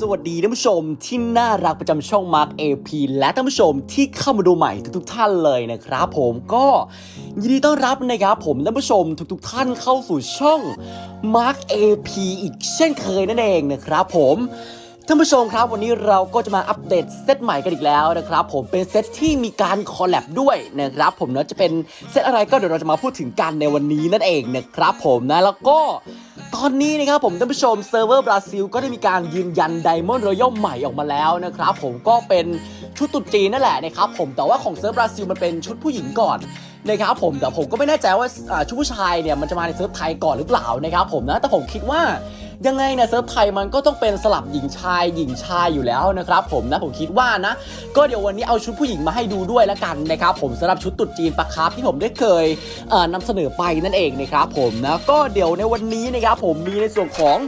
สวัสดีท่านผู้ชมที่น่ารักประจำช่อง Mark AP และท่านผู้ชมที่เข้ามาดูใหม่ทุกๆท่านเลยนะครับ ผมก็ยินดีต้อนรับนะครับผมท่านผู้ชมทุกๆท่านเข้าสู่ช่อง Mark AP อีกเช่นเคยนั่นเองนะครับผม ท่านผู้ชมครับวันนี้เราก็จะมาอัปเดตเซตใหม่กันอีกแล้วนะครับผมเป็นเซตที่มีการคอลแลบด้วยนะครับผมเนาะจะเป็นเซตอะไรก็เดี๋ยวเราจะมาพูดถึงกันในวันนี้นั่นเองนะครับผมนะแล้วก็ตอนนี้นะครับผมท่านผู้ชมเซิร์ฟเวอร์บราซิลก็ได้มีการยืนยันไดมอนด์รอยัลใหม่ออกมาแล้วนะครับผมก็เป็นชุดตุ๊จีนนั่นแหละนะครับผมแต่ว่าของเซิร์ฟบราซิลมันเป็นชุดผู้หญิงก่อนนะครับผมแต่ผมก็ไม่แน่ใจว่าชุดผู้ชายเนี่ยมันจะมาในเซิร์ฟไทยก่อนหรือเปล่านะครับผมนะแต่ผมคิดว่า ยังไงเนี่ยเซิร์ฟไทยมันก็ต้องเป็นสลับหญิงชายหญิงชายอยู่แล้วนะครับผมนะผมคิดว่านะ ก็เดี๋ยววันนี้เอาชุดผู้หญิงมาให้ดูด้วยละกันนะครับผมสำหรับชุดตรุ๊จีนปะครับที่ผมได้เคยเอ่อนำเสนอไปนั่นเองนะครับผมนะก็เดี๋ยวในวันนี้นะครับผมมีในส่วนของ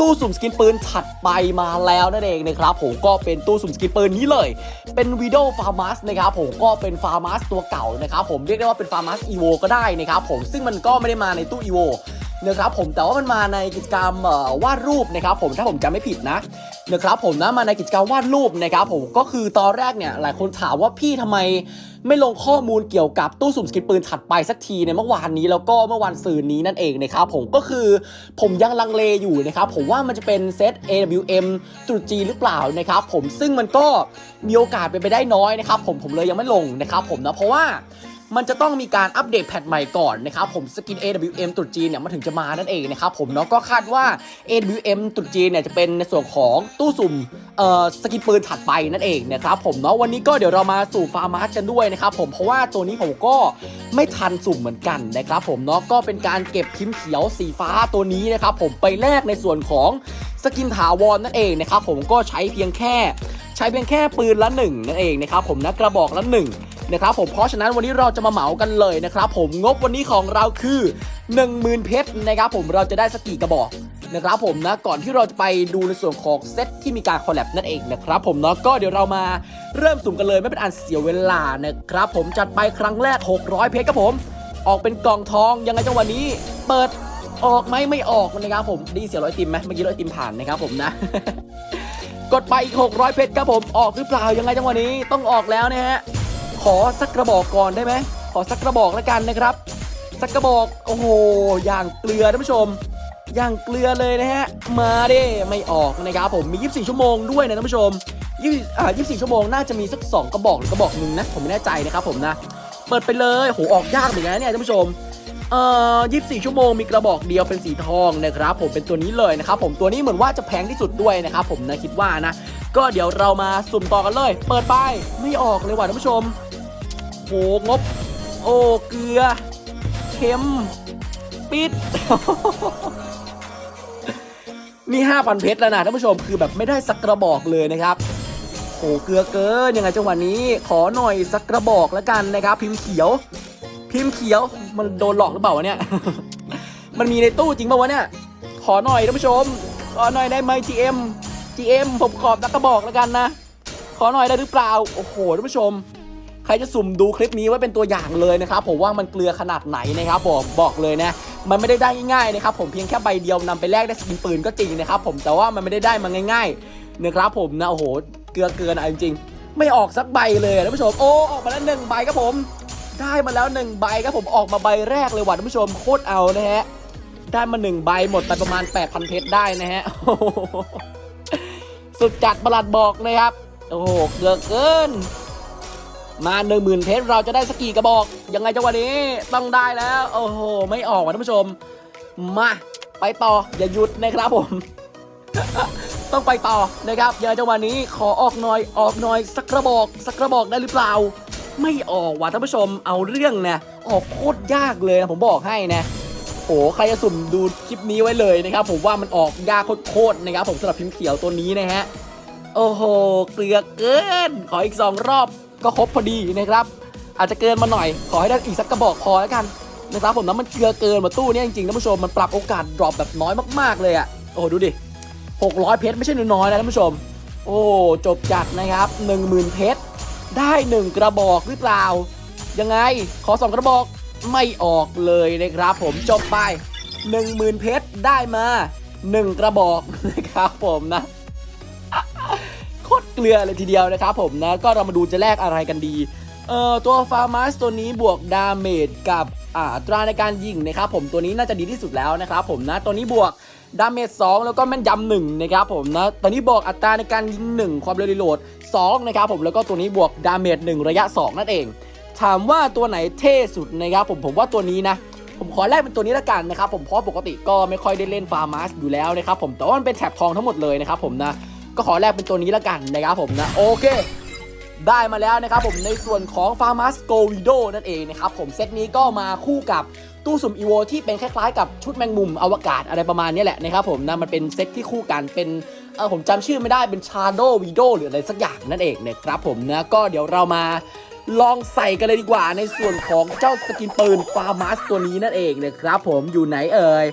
ตู้สุ่มสกินปืนถัดไปมาแล้วนั่นเองนะครับผมก็เป็นตู้สุ่มสกินปืนนี้เลย เป็นวีด o ฟาร์มัสนะครับผมก็เป็นฟาร์มัสตัวเก่านะครับผมเรียกได้ว่าเป็นฟาร์มัสอีโวก็ได้นะครับผมซึ่งมันก็ไม่ได้มาในตู้อีโว นะครับผมแต่ว่ามันมาในกิจกรรมวาดรูปนะครับผมถ้าผมจำไม่ผิดนะนะครับผมนะมาในกิจกรรมวาดรูปนะครับผมก็คือตอนแรกเนี่ยหลายคนถามว่าพี่ทำไมไม่ลงข้อมูลเกี่ยวกับตู้สุ่มสกินปืนถัดไปสักทีในเมื่อวานนี้แล้วก็เมื่อวันซืนนี้นั่นเองนะครับผมก็คือผมยังลังเลอยู่นะครับผมว่ามันจะเป็นเซต AWM ตรุษจีหรือเปล่านะครับผมซึ่งมันก็มีโอกาสเป็นไปได้น้อยนะครับผมผมเลยยังไม่ลงนะครับผมนะเพราะว่า มันจะต้องมีการอัปเดตแพทใหม่ก่อนนะครับผมสกิน AWM ตรุษจีนเนี่ยมันถึงจะมานั่นเองนะครับผมเนาะก็คาดว่า AWM ตรุษจีนเนี่ยจะเป็นในส่วนของตู้สุ่มเอ่อสกินปืนถัดไปนั่นเองนะครับผมเนาะวันนี้ก็เดี๋ยวเรามาสู่ฟาร์มาร์กันด้วยนะครับผมเพราะว่าตัวนี้ผมก็ไม่ทันสุ่มเหมือนกันนะครับผมเนาะก็เป็นการเก็บพิมพ์เขียวสีฟ้าตัวนี้นะครับผมไปแลกในส่วนของสกินถาวรนั่นเองนะครับผมก็ใช้เพียงแค่ ใช้เพียงแค่ปืนละหนึ่งนั่นเองนะครับผมนะกระบอกละหนึ่ง นะครับผมเพราะฉะนั้นวันนี้เราจะมาเหมากันเลยนะครับผมงบวันนี้ของเราคือ 10,000 เพชรนะครับผมเราจะได้สกกี่กระบอกนะครับผมนะก่อนที่เราจะไปดูในส่วนของเซตที่มีการคอลแลบนั่นเองนะครับผมเนาะก็เดี๋ยวเรามาเริ่มสุ่มกันเลยไม่เป็นอันเสียเวลานะครับผมจัดไปครั้งแรก 600 เพชรครับผม ออกเป็นกล่องทองยังไงจังหวะนี้ เปิดออกไหมไม่ออกนะครับผมดีเสียร้อยติมไหมเมื่อกี้ร้อยติมผ่านนะครับผมนะกดไปอีก 600 เพชรครับผมออกหรือเปล่ายังไงจังหวะนี้ต้องออกแล้วนะฮะ ขอสักกระบอกก่อนได้ไหมขอสักกระบอกแล้วกันนะครับ สักกระบอกโอ้โหอย่างเกลือท่านผู้ชม อย่างเกลือเลยนะฮะมาดิไม่ออกนะครับผมมี 24 ชั่วโมงด้วยนะท่านผู้ชม20อ่า24 ชั่วโมงน่าจะมีสัก 2 กระบอกหรือกระบอกหนึ่งนะผมไม่แน่ใจนะครับผมนะ เปิดไปเลยโหออกยากเหมือนกันนะเนี่ยท่านผู้ชมเอ่อ24 ชั่วโมงมีกระบอกเดียวเป็นสีทองนะครับผมเป็นตัวนี้เลยนะครับผมตัวนี้เหมือนว่าจะแพงที่สุดด้วยนะครับผมนะคิดว่านะ ก็เดี๋ยวเรามาสุ่มต่อกันเลย เปิดไปไม่ออกเลยว่ะท่านผู้ชม โหงบ โอ้ เกลือ เค็ม ปิด นี่5,000เพชรแล้วนะท่านผู้ชมคือแบบไม่ได้สักกระบอกเลยนะครับโหเกลือเกินยังไงจังหวะนี้ ขอหน่อยสักกระบอกแล้วกันนะครับ พิมพ์เขียว พิมพ์เขียวมันโดนหลอกหรือเปล่าวะเนี่ย มันมีในตู้จริงป่าวะเนี่ย ขอหน่อยท่านผู้ชม ขอหน่อยได้ไหม GM GM ผมขอบนักกระบอกแล้วกันนะ ขอหน่อยได้หรือเปล่า โอ้โหท่านผู้ชม ใครจะสุ่มดูคลิปนี้ไว้เป็นตัวอย่างเลยนะครับผมว่ามันเกลือขนาดไหนนะครับผมบอกเลยนะมันไม่ได้ได้ง่ายๆนะครับผมเพียงแค่ใบเดียวนำไปแลกได้สกินปืนก็จริงนะครับผมแต่ว่ามันไม่ได้ได้มาง่ายๆนะครับผมนะโอ้โหเกลือเกินอะจริงๆ ไม่ออกสักใบเลยท่านผู้ชมโอ้ออกมาแล้วหนึ่งใบครับผม ได้มาแล้วหนึ่งใบครับผมออกมาใบแรกเลยว่ะท่านผู้ชมโคตรเอานะฮะได้มาหนึ่งใบหมดไปประมาณ 8,000เพชรได้นะฮะโอโหสุดจัดประหลัดบอกนะครับโอ้โหเกลือเกิน มาหนึ่งหมื่นเพชรเราจะได้สกกี่กระบอก ยังไงจังหวะนี้ต้องได้แล้ว โอ้โห ไม่ออกว่ะท่านผู้ชม มา ไปต่ออย่าหยุดนะครับผม ต้องไปต่อนะครับยังไงจังหวะนี้ขอออกหน่อยออกหน่อยสักกระบอก สักกระบอกได้หรือเปล่า ไม่ออกว่ะท่านผู้ชมเอาเรื่องนะออกโคตรยากเลยนะผมบอกให้นะโอ้ใครจะสุ่มดูคลิปนี้ไว้เลยนะครับ ผมว่ามันออกยากโคตรๆนะครับผมสำหรับพิมพ์เขียวตัวนี้นะฮะโอ้โหเกลือเกินขออีก2รอบ ก็ครบพอดีนะครับอาจจะเกินมาหน่อย ขอให้ได้อีกสักกระบอกพอแล้วกันนะครับผมนะมันเกลือเกินมาตู้นี้จริงๆท่านผู้ชมมันปรับโอกาสดรอปแบบน้อยมากๆเลยอะ่ะโอ้โหดูดิ600 เพชรไม่ใช่น้อยๆนะท่านผู้ชม โอ้จบจัดนะครับ 10,000 เพชรได้ 1 กระบอกหรือเปล่า ยังไงขอ 2 กระบอกไม่ออกเลยนะครับ ผมจบไป 10,000 เพชรได้มา 1 กระบอกนะครับผมนะ เกลือเลยทีเดียวนะครับผมนะก็เรามาดูจะแลกอะไรกันดี เอ่อตัวฟาร์มัสตัวนี้บวกดาเมจกับอ่าอัตราในการยิงนะครับผมตัวนี้น่าจะดีที่สุดแล้วนะครับผมนะตัวนี้บวกดาเมจ2แล้วก็แม่นยำหนึ่งนะครับผมนะตัวนี้บวกอัตราในการยิง 1 ความเร็วรีโหลด2นะครับผมแล้วก็ตัวนี้บวกดาเมจ1ระยะ 2 นั่นเอง ถามว่าตัวไหนเท่สุดนะครับผมผมว่าตัวนี้นะผมขอแรกเป็นตัวนี้ละกันนะครับผมเพราะปกติก็ไม่ค่อยได้เล่นฟาร์มัสอยู่แล้วนะครับผมแต่ว่ามันเป็นแถบทองทั้งหมดเลยนะครับผมนะ ก็ขอแรกเป็นตัวนี้ละกันนะครับผมนะโอเค ได้มาแล้วนะครับผมในส่วนของ f a r m a s Go v i d o นั่นเองนะครับผมเซตนี้ก็มาคู่กับตู้สุ่มอีโวที่เป็นคล้ายๆกับชุดแมงมุมอวกาศอะไรประมาณนี้แหละนะครับผมนะมันเป็นเซตที่คู่กันเป็นเออผมจำชื่อไม่ได้เป็น Shadow v i d o หรืออะไรสักอย่างนั่นเองนะครับผมนะก็เดี๋ยวเรามาลองใส่กันเลยดีกว่าในส่วนของเจ้าสกินปืน f a r m a s ตัวนี้นั่นเองนะครับผมอยู่ไหนเอ่ย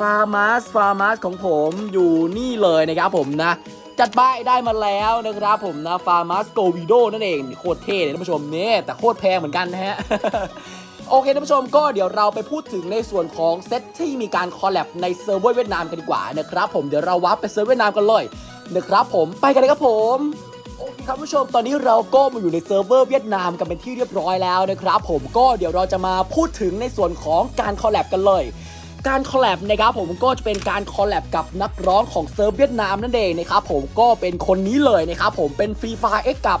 ฟาร์มัสฟาร์มัสของผมอยู่นี่เลยนะครับผมนะ จัดป้ายได้มาแล้วนะครับผมนะฟาร์มัสโกวิโดนั่นเองโคตรเท่เลยท่านผู้ชมเนี่ยแต่โคตรแพงเหมือนกันนะฮะโอเคท่านผู้ชมก็เดี๋ยวเราไปพูดถึงในส่วนของเซตที่มีการคอลแลบในเซิร์ฟเวอร์เวียดนามกันดีกว่านะครับผมเดี๋ยวเราวับไปเซิร์ฟเวียดนามกันเลยนะครับผมไปกันเลยครับผมโอเคครับผู้ชมตอนนี้เราก็มาอยู่ในเซิร์ฟเวอร์เวียดนามกันเป็นที่เรียบร้อยแล้วนะครับผมก็เดี๋ยวเราจะมาพูดถึงในส่วนของการคอลแลบกันเลย การคอลแลบนะครับผมก็จะเป็นการคอลแลบกับนักร้องของเซิร์ฟเวียดนามนั่นเองนะครับผมก็เป็นคนนี้เลยนะครับผมเป็นฟรีไฟเอ็กกับ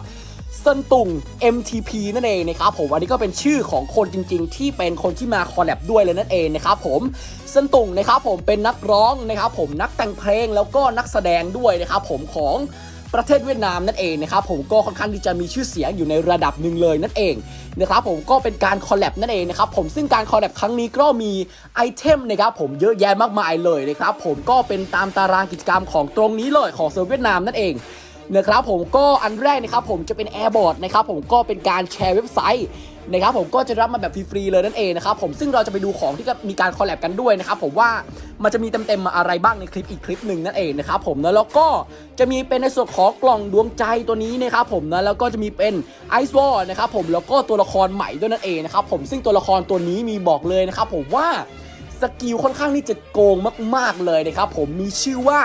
เซินตุง MTP นั่นเองนะครับผมอันนี้ก็เป็นชื่อของคนจริง ๆ ที่เป็นคนที่มาคอลแลบด้วยเลยนั่นเองนะครับผมเซินตุงนะครับผมเป็นนักร้องนะครับผมนักแต่งเพลงแล้วก็นักแสดงด้วยนะครับผมของประเทศเวียดนามนั่นเองนะครับผมก็ค่อนข้างที่จะมีชื่อเสียงอยู่ในระดับหนึ่งเลยนั่นเอง นะครับผมก็เป็นการคอลแลบนั่นเองนะครับผมซึ่งการคอลแลบครั้งนี้ก็มีไอเทมนะครับผมเยอะแยะมากมายเลยนะครับผมก็เป็นตามตารางกิจกรรมของตรงนี้เลยของเซิร์ฟเวียดนามนั่นเองนะครับผมก็อันแรกนะครับผมจะเป็นแอร์บอร์ดนะครับผมก็เป็นการแชร์เว็บไซต์ นะครับผมก็จะรับมาแบบฟรีๆเลยนั่นเองนะครับผมซึ่งเราจะไปดูของที่มีการคอลแลบกันด้วยนะครับผมว่ามันจะมีเต็มๆมาอะไรบ้างในคลิปอีกคลิปหนึ่งนั่นเองนะครับผมนะแล้วก็จะมีเป็นในส่วนของกล่องดวงใจตัวนี้นะครับผมนะแล้วก็จะมีเป็นไอซ์วอลนะครับผมแล้วก็ตัวละครใหม่ด้วยนั่นเองนะครับผมซึ่งตัวละครตัวนี้มีบอกเลยนะครับผมว่า สกิลค่อนข้างที่จะโกงมาก ๆ เลยนะครับผมมีชื่อว่า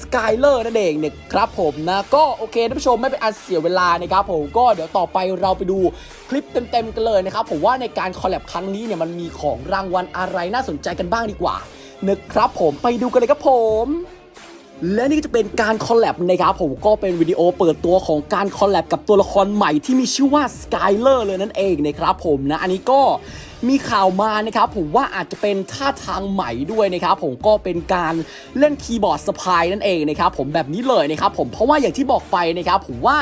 สกายเลอร์นั่นเองเนี่ยครับผมนะก็โอเคท่านผู้ชมไม่เป็นอันเสียเวลานะครับผมก็เดี๋ยวต่อไปเราไปดูคลิปเต็ม ๆ กันเลยนะครับผมว่าในการคอลแลบครั้งนี้เนี่ยมันมีของรางวัลอะไรน่าสนใจกันบ้างดีกว่านะครับผมไปดูกันเลยครับผมและนี่ก็จะเป็นการคอลแลบนะครับผมก็เป็นวิดีโอเปิดตัวของการคอลแลบกับตัวละครใหม่ที่มีชื่อว่า Skyler เลยนั่นเองนะครับผมนะ อันนี้ก็มีข่าวมานะครับผมว่าอาจจะเป็นท่าทางใหม่ด้วยนะครับผมก็เป็นการเล่นคีย์บอร์ดสปายนั่นเองนะครับผมแบบนี้เลยนะครับผมเพราะว่าอย่างที่บอกไปนะครับผมว่า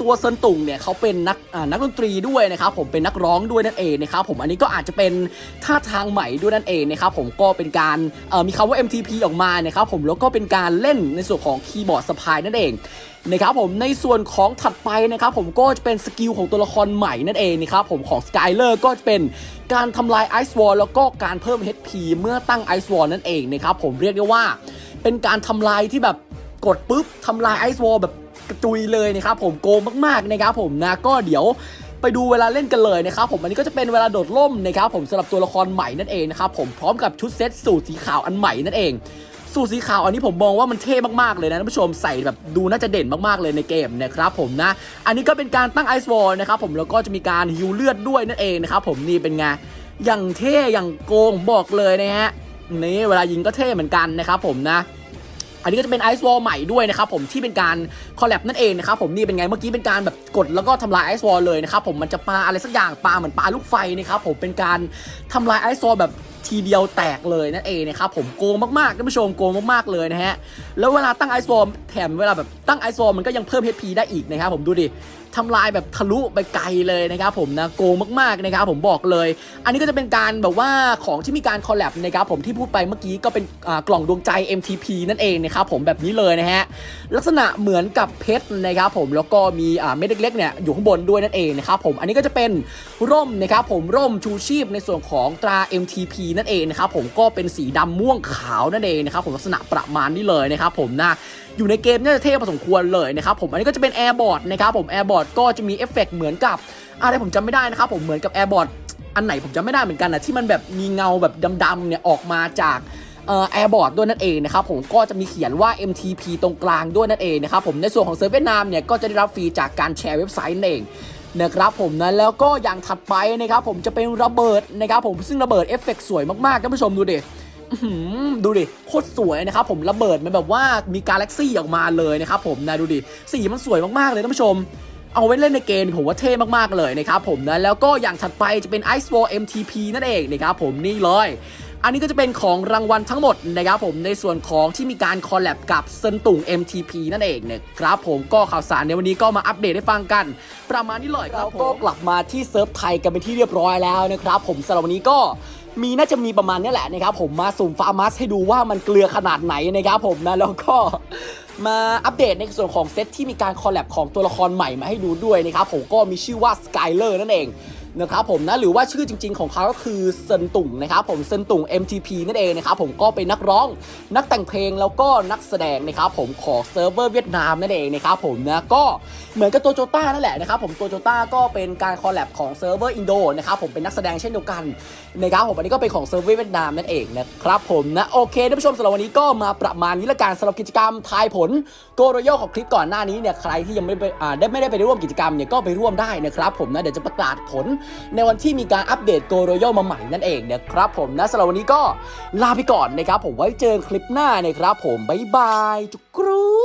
ตัวเซินตุงเนี่ยเขาเป็นนักนักดนตรีด้วยนะครับผมเป็นนักร้องด้วยนั่นเองนะครับผมอันนี้ก็อาจจะเป็นท่าทางใหม่ด้วยนั่นเองนะครับผมก็เป็นการมีคำว่า MTP ออกมานะครับผมแล้วก็เป็นการเล่นในส่วนของคีย์บอร์ดสปายนั่นเอง นะครับผมในส่วนของถัดไปนะครับผมก็จะเป็นสกิลของตัวละครใหม่นั่นเองนะครับผมของ Skyler ก็จะเป็นการทำลายไอซ์วอลแล้วก็การเพิ่ม HP เมื่อตั้งไอซ์วอลนั่นเองนะครับผมเรียกได้ว่าเป็นการทำลายที่แบบกดปุ๊บทำลายไอซ์วอลแบบกระจุยเลยนะครับผมโกงมากๆนะครับผมนะก็เดี๋ยวไปดูเวลาเล่นกันเลยนะครับผมอันนี้ก็จะเป็นเวลาโดดร่มนะครับผมสำหรับตัวละครใหม่นั่นเองนะครับผมพร้อมกับชุดเซตสูทสีขาวอันใหม่นั่นเอง สูทสีขาวอันนี้ผมมองว่ามันเท่มากๆเลยนะท่านผู้ชมใส่แบบดูน่าจะเด่นมากๆเลยในเกมนะครับผมนะ อันนี้ก็เป็นการตั้งไอซ์วอลนะครับผมแล้วก็จะมีการฮิวเลือดด้วยนั่นเองนะครับผมนี่เป็นไงอย่างเท่อย่างโกงบอกเลยนะฮะนี่เวลายิงก็เท่เหมือนกันนะครับผมนะ อันนี้ก็จะเป็นไอซ์วอลใหม่ด้วยนะครับผมที่เป็นการคอลแลบนั่นเองนะครับผมนี่เป็นไงเมื่อกี้เป็นการแบบกดแล้วก็ทำลายไอซ์วอลเลยนะครับผมมันจะปาอะไรสักอย่างปาเหมือนปาลูกไฟนะครับผมเป็นการทำลายไอซ์วอลแบบทีเดียวแตกเลยนั่นเองนะครับผมโกงมากๆท่านผู้ชมโกงมากๆเลยนะฮะแล้วเวลาตั้งไอซ์วอลแถมเวลาแบบตั้งไอซ์วอลมันก็ยังเพิ่ม HP ได้อีกนะครับผมดูดิ ทำลายแบบทะลุไปไกลเลยนะครับผมนะโกงมากๆนะครับผมบอกเลย อันนี้ก็จะเป็นการแบบว่าของที่มีการคอลแลบนะครับผมที่พูดไปเมื่อกี้ก็เป็นกล่องดวงใจ MTP นั่นเองนะครับผมแบบนี้เลยนะฮะลักษณะเหมือนกับเพชรนะครับผมแล้วก็มีเม็ดเล็กๆเนี่ยอยู่ข้างบนด้วยนั่นเองนะครับผมอันนี้ก็จะเป็นร่มนะครับผมร่มชูชีพในส่วนของตรา MTP นั่นเองนะครับผมก็เป็นสีดำม่วงขาวนั่นเองนะครับผมลักษณะประมาณนี้เลยนะครับผมนะอยู่ในเกมน่าจะเท่พอสมควรเลยนะครับผมอันนี้ก็จะเป็นแอร์บอร์ดนะครับผมแอร์บอร์ดก็จะมีเอฟเฟกต์เหมือนกับอะไรผมจำไม่ได้นะครับผมเหมือนกับแอร์บอร์ดอันไหนผมจำไม่ได้เหมือนกันนะที่มันแบบมีเงาแบบดำๆเนี่ยออกมาจากแอร์บอร์ดด้วยนั่นเองนะครับผมก็จะมีเขียนว่า MTP ตรงกลางด้วยนั่นเองนะครับผมในส่วนของเซิร์ฟเวียดนามเนี่ยก็จะได้รับฟรีจากการแชร์เว็บไซต์นั่นเองนะครับผมนะแล้วก็อย่างถัดไปนะครับผมจะเป็นระเบิดนะครับผมซึ่งระเบิดเอฟเฟกต์สวยมากๆท่านผู้ชมดูดิ ดูดิโคตรสวยนะครับผมระเบิดมันแบบว่ามีกาแล็กซี่ออกมาเลยนะครับผมนะดูดิสีมันสวยมากๆเลยท่านผู้ชมเอาไว้เล่นในเกมผมว่าเท่มากๆเลยนะครับผมนะแล้วก็อย่างถัดไปจะเป็น Ice War MTP นั่นเองนะครับผมนี่เลยอันนี้ก็จะเป็นของรางวัลทั้งหมดนะครับผมในส่วนของที่มีการคอลแลบกับเซินตุง MTP นั่นเองนะครับผมก็ข่าวสารในวันนี้ก็มาอัปเดตให้ฟังกัน ประมาณนี้เลยครับผมก็กลับมาที่เซิร์ฟไทยกันเป็นที่เรียบร้อยแล้วนะครับผมสำหรับวันนี้ก็ มีน่าจะมีประมาณนี้แหละนะครับผมมาสุ่มฟาร์มัสให้ดูว่ามันเกลือขนาดไหนนะครับผมนะแล้วก็มาอัปเดตในส่วนของเซตที่มีการคอลแลบของตัวละครใหม่มาให้ดูด้วยนะครับผมก็มีชื่อว่าสกายเลอร์นั่นเอง นะครับผมนะหรือว่าชื่อจริง ๆของเขาก็คือเซินตุงนะครับผมเซินตุง MTP นั่นเองนะครับผมก็เป็นนักร้อง นักแต่งเพลงแล้วก็นักแสดงนะครับผมของเซิร์ฟเวอร์เวียดนามนั่นเองนะครับผมนะก็เหมือนกับตัวโจต้านั่นแหละนะครับผมตัวโจต้าก็เป็นการคอลแลบของเซิร์ฟเวอร์อินโดนะครับผมเป็นนักแสดงเช่นเดียวกันนะครับผมอันนี้ก็เป็นของเซิร์ฟเวอร์เวียดนามนั่นเองนะครับผมนะโอเคท่านผู้ชมสำหรับวันนี้ก็มาประมาณนี้ละกันสำหรับกิจกรรมทายผลโกโรโยของคลิปก่อนหน้านี้เนี่ยใครที่ยังไม่ไปอ่าได้ไม่ได้ไปร่วมกิจกรรมเนี่ยก็ไปร่วมได้นะครับผมนะเดี๋ยวจะประกาศผลในวันที่มีการอัปเดตโกโรโยมาใหม่นั่นเองนะครับผมนะสำหรับวันนี้ก็ลาไปก่อนนะครับผมไว้เจอคลิปหน้านะครับผมบ๊ายบายจุกรู